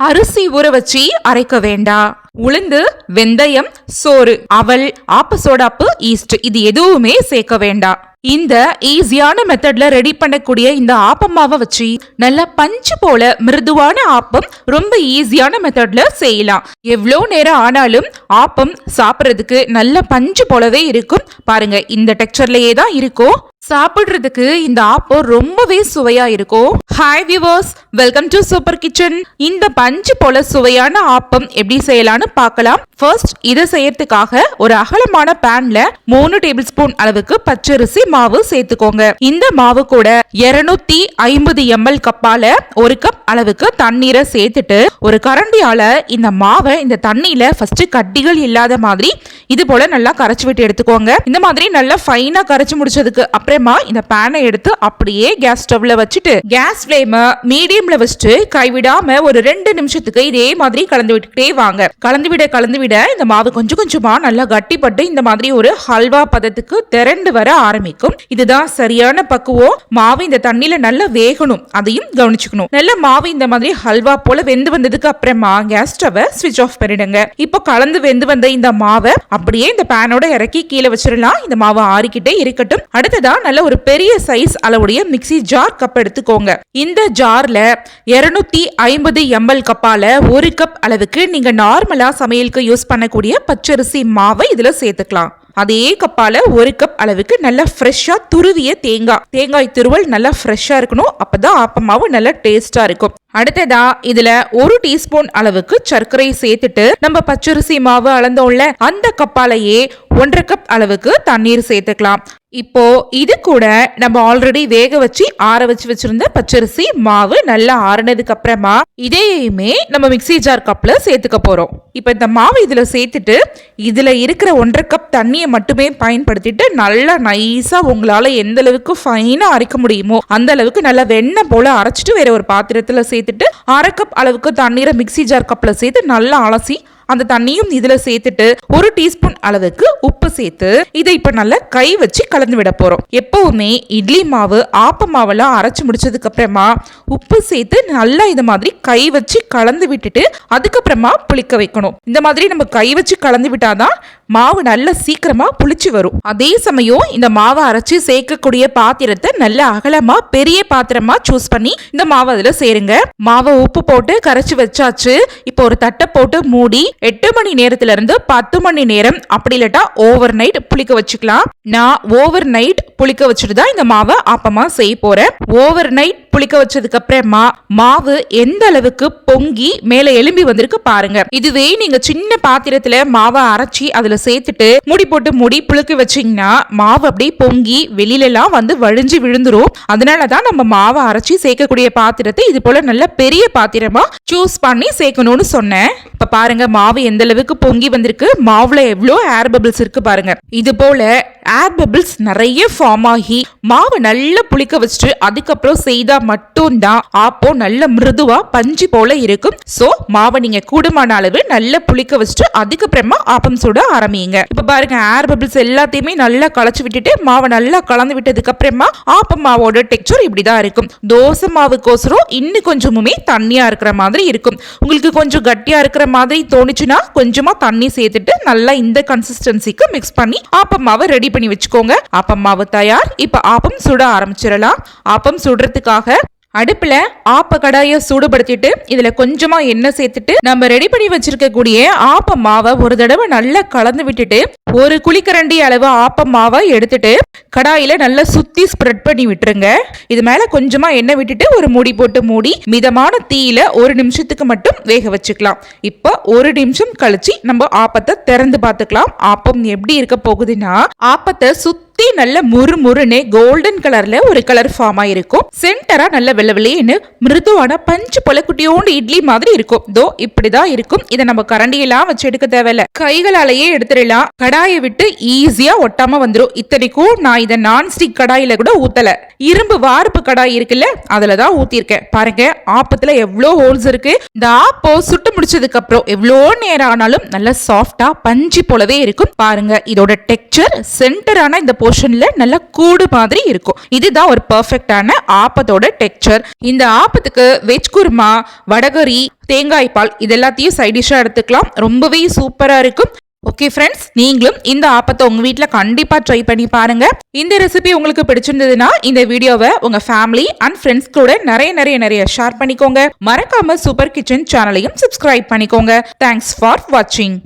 அரிசி ஊற வச்சு அரைக்க வேண்டாம் உளுந்து வெந்தயம் சோறு அவல் ஆப்ப சோடாப்பு ஈஸ்ட் இது எதுவுமே சேர்க்க வேண்டாம் இந்த ஈஸியான மெத்தட்ல ரெடி பண்ணக்கூடிய இந்த ஆப்பம் மாவை வச்சு நல்லா பஞ்சு போல மிருதுவான ஆப்பம் ரொம்ப ஈஸியான மெத்தட்ல செய்யலாம். எவ்வளோ நேரம் ஆனாலும் ஆப்பம் சாப்பிட்றதுக்கு நல்ல பஞ்சு போலவே இருக்கும். பாருங்க இந்த டெக்ஸ்டர்லயே தான் இருக்கும் சாப்பிடுறதுக்கு இந்த ஆப்பம் ரொம்பவே சுவையா இருக்கும் hi viewers welcome to super kitchen இந்த பஞ்சு போல சுவையான ஆப்பம் எப்படி செய்யலாம்னு பார்க்கலாம். ஃபர்ஸ்ட் இதை செய்யறதுக்காக ஒரு அகலமான பேன்ல மூணு டேபிள் ஸ்பூன் அளவுக்கு பச்சரிசி மாவு சேர்த்துக்கோங்க. இந்த மாவு கூட 250 ஐம்பது எம்எல் கப்பால ஒரு கப் அளவுக்கு தண்ணீரை சேர்த்துட்டு ஒரு கரண்டியால இந்த மாவை இந்த தண்ணியில ஃபர்ஸ்ட் கட்டிகள் இல்லாத மாதிரி இது போல நல்லா கரைச்சு விட்டு எடுத்துக்கோங்க. இந்த மாதிரி நல்லா ஃபைனா கரைச்சு முடிச்சதுக்கு அப்புறம் இந்த பேனை எடுத்து அப்படியே கேஸ் ஸ்டவ்ல வச்சுட்டு கேஸ் ஃப்ளேம மீடியம்ல வச்சுட்டு கைவிடாம ஒரு ரெண்டு நிமிஷத்துக்கு இதே மாதிரி கலந்து விட்டுக்கிட்டே வாங்க. கலந்து விட கலந்து விட இந்த மாவு கொஞ்சம் கொஞ்சமா நல்லா கட்டிப்பட்டு இந்த மாதிரி ஒரு ஹல்வா பதத்துக்கு திரண்டு வர ஆரம்பிக்கும். இதுதான் சரியான பக்குவம். மாவு இந்த தண்ணியில நல்லா வேகணும். அதையும் கவனிச்சுக்கணும். நல்ல மாவு இந்த மாதிரி ஹல்வா போல வெந்து வந்ததுக்கு அப்புறமா கேஸ் ஸ்டவ் ஸ்விட்ச் ஆஃப் பண்ணிடுங்க. இப்போ கலந்து வெந்து வந்த இந்த மாவை அப்படியே இந்த பேனோட இறக்கி கீழே வச்சிடலாம். இந்த மாவு ஆறிக்கிட்டே இருக்கட்டும். அடுத்ததா நல்ல ஒரு பெரிய சைஸ் அளவுடைய மிக்ஸி ஜார் கப் எடுத்துக்கோங்க. இந்த ஜார்ல 250 ஐம்பது எம்எல் கப்பால ஒரு கப் அளவுக்கு நீங்க நார்மலா சமையலுக்கு யூஸ் பண்ணக்கூடிய பச்சரிசி மாவை இதுல சேர்த்துக்கலாம். அதே கப்பால ஒரு கப் அளவுக்கு நல்லா ஃப்ரெஷ்ஷா துருவிய தேங்காய். தேங்காய் துருவல் நல்லா ஃப்ரெஷ்ஷா இருக்கணும். அப்பதான் ஆப்பமாவும் நல்லா டேஸ்டா இருக்கும். அடுத்ததா இதுல ஒரு டீஸ்பூன் அளவுக்கு சர்க்கரை சேர்த்துட்டு நம்ம பச்சரிசி மாவு அளந்தோம்ல அந்த கப்பாலேயே ஒன்றரை கப் அளவுக்கு தண்ணீர் சேர்த்துக்கலாம். இப்போ இது கூட நம்ம ஆல்ரெடி வேக வச்சு ஆற வச்சு வச்சிருந்த பச்சரிசி மாவு நல்லா ஆறினதுக்கு அப்புறமா இதையுமே நம்ம மிக்ஸி ஜார் கப்ல சேர்த்துக்க போறோம். இப்போ இந்த மாவு இதுல சேர்த்துட்டு இதுல இருக்கிற ஒன்றரை கப் தண்ணியை மட்டுமே பயன்படுத்திட்டு நல்லா நைஸா உங்களால எந்த அளவுக்கு ஃபைனா அரைக்க முடியுமோ அந்த அளவுக்கு நல்லா வெண்ணெய் போல அரைச்சிட்டு வேற ஒரு பாத்திரத்துல சேர்த்துட்டு அரை கப் அளவுக்கு தண்ணீரை மிக்ஸி ஜார் கப்ல சேர்த்து நல்லா அலசி அந்த தண்ணியும் இதுல சேர்த்துட்டு ஒரு டீஸ்பூன் அளவுக்கு உப்பு சேர்த்து இதை இப்ப நல்லா கை வச்சு கலந்து விட போறோம். எப்பவுமே இட்லி மாவு ஆப்ப மாவெல்லாம் அரைச்சு முடிச்சதுக்கு அப்புறமா உப்பு சேர்த்து நல்லா இது மாதிரி கை வச்சு கலந்து விட்டுட்டு அதுக்கப்புறமா புளிக்க வைக்கணும். இந்த மாதிரி நம்ம கை வச்சு கலந்து விட்டாதான் மாவு நல்ல சீக்கிரமா புளிச்சு வரும். அதே சமயம் இந்த மாவை அரைச்சு சேர்க்கக்கூடிய பாத்திரத்தை நல்ல அகலமா பெரிய பாத்திரமா சூஸ் பண்ணி இந்த மாவு அதுல சேருங்க. மாவை உப்பு போட்டு கரைச்சு வச்சாச்சு. இப்போ ஒரு தட்டை போட்டு மூடி எட்டு மணி நேரத்துல இருந்து பத்து மணி நேரம் அப்படி இல்லாட்டா ஓவர் நைட் புளிக்க வச்சுக்கலாம். நான் ஓவர் நைட் புளிக்க வச்சுட்டு தான் இந்த மாவை ஆப்பமா செய்ய போறேன். ஓவர் நைட் புளிக்க வச்சதுக்கு அப்புறமா மாவு எந்த அளவுக்கு பொங்கி மேல எலும்பி வந்திருக்கு பாருங்க. இதுவே நீங்க சின்ன பாத்திரத்துல மாவை அரைச்சி அதுல சேர்த்துட்டு மூடி போட்டு முடி புளிக்க வச்சீங்கன்னா மாவு அப்படியே பொங்கி வெளியில எல்லாம் வந்து வழிஞ்சு விழுந்துரும். அதனாலதான் நம்ம மாவை அரைச்சி சேர்க்கக்கூடிய பாத்திரத்தை இது போல நல்ல பெரிய பாத்திரமா சூஸ் பண்ணி சேர்க்கணும்னு சொன்னேன். இப்போ பாருங்க மாவு எந்த அளவுக்கு பொங்கி வந்திருக்கு மாவுல எவ்வளோ ஏர் பபிள்ஸ் இருக்கு பாருங்க. இது போல ஏர் பபிள்ஸ் நிறைய ஃபார்ம் ஆகி மாவு நல்லா புளிக்க வச்சுட்டு அதுக்கப்புறம் செய்தா மட்டும்தான் ஆப்போ நல்ல மிருதுவா பஞ்சு போல இருக்கும். சோ மாவை நீங்க கூடுமான அளவு நல்லா புளிக்க வச்சுட்டு அதுக்கப்புறமா ஆப்பம் சுட ஆரம்பிங்க. இப்போ பாருங்க ஏர் பபிள்ஸ் எல்லாத்தையுமே நல்லா களைச்சு விட்டுட்டு மாவை நல்லா கலந்து விட்டதுக்கு அப்புறமா ஆப்பம் மாவோட டெக்ஸ்சர் இப்படிதான் இருக்கும். தோசை மாவுக்கோசரம் இன்னும் கொஞ்சமுமே தண்ணியா இருக்கிற மாதிரி இருக்கும். உங்களுக்கு கொஞ்சம் கட்டியா இருக்கிற மாதிரி தோணுச்சுன்னா கொஞ்சமா தண்ணி சேர்த்துட்டு நல்லா இந்த கன்சிஸ்டன்சிக்கு மிக்ஸ் பண்ணி ஆப்பம்மாவை ரெடி பண்ணி வச்சுக்கோங்க. ஆப்பம் மாவு தயார். இப்ப ஆப்பம் சுட ஆரம்பிச்சிடலாம். ஆப்பம் சுடுறதுக்காக அடுப்புல ஆப்ப கடாய சூடுபடுத்திட்டு இதுல கொஞ்சமா எண்ணெய் சேர்த்துட்டு நம்ம ரெடி பண்ணி வச்சிருக்கக்கூடிய ஆப்ப மாவை ஒரு தடவை நல்லா கலந்து விட்டுட்டு ஒரு குழிக்கரண்டி அளவு ஆப்ப மாவை எடுத்துட்டு கடாயில நல்லா சுத்தி ஸ்ப்ரெட் பண்ணி விட்டுருங்க. இது மேல கொஞ்சமா எண்ணெய் விட்டுட்டு ஒரு மூடி போட்டு மூடி மிதமான தீயில ஒரு நிமிஷத்துக்கு மட்டும் வேக வச்சுக்கலாம். இப்போ ஒரு நிமிஷம் கழிச்சு நம்ம ஆப்பத்தை திறந்து பார்த்துக்கலாம். ஆப்பம் எப்படி இருக்க போகுதுன்னா ஆப்பத்தை சுத்தி நல்ல முறு முறுன்னு கோல்டன் கலர்ல ஒரு கலர் ஃபார்ம் ஆயிருக்கும். சென்டரா நல்ல வெள்ளை வெள்ளையன்னு மிருதுவான பஞ்சு போல குட்டியோண்டு இட்லி மாதிரி இருக்கும். தோ இப்படிதான் இருக்கும். இதை நம்ம கரண்டியெல்லாம் வச்சு எடுக்க தேவையில்ல. கைகளாலேயே எடுத்துடலாம். கடாயை விட்டு ஈஸியா ஒட்டாம வந்துடும் இத்தனைக்கும் நான் இதை நான்ஸ்டிக் கடாயில கூட ஊத்தல. இரும்பு வார்ப்பு கடாய் இருக்குல்ல அதுல தான் ஊத்திருக்கேன் பாருங்க ஆப்பத்துல எவ்வளோ ஹோல்ஸ் இருக்கு. இந்த ஆப்போ சுட்டு முடிச்சதுக்கு அப்புறம் எவ்வளோ நேரம் ஆனாலும் நல்ல சாஃப்டா பஞ்சு போலவே இருக்கும். பாருங்க இதோட டெக்ஸ்சர் சென்டரான இந்த போர்ஷனில் நல்லா கூடு மாதிரி இருக்கும். இதுதான் ஒரு பர்ஃபெக்டான ஆப்பத்தோட டெக்ஸ்சர் இந்த ஆப்பத்துக்கு வெஜ் குருமா வடகரி தேங்காய் பால் இது எல்லாத்தையும் எடுத்துக்கலாம். ரொம்பவே சூப்பராக இருக்கும். ஓகே ஃப்ரெண்ட்ஸ் நீங்களும் இந்த ஆப்பத்தை உங்கள் வீட்டில் கண்டிப்பாக ட்ரை பண்ணி பாருங்கள் இந்த ரெசிபி உங்களுக்கு பிடிச்சிருந்ததுன்னா இந்த வீடியோவை உங்கள் ஃபேமிலி அண்ட் ஃப்ரெண்ட்ஸ் கூட நிறைய நிறைய நிறைய ஷேர் பண்ணிக்கோங்க. மறக்காம சூப்பர் கிச்சன் சேனலையும் சப்ஸ்கிரைப் பண்ணிக்கோங்க. தேங்க்ஸ் ஃபார் வாட்சிங்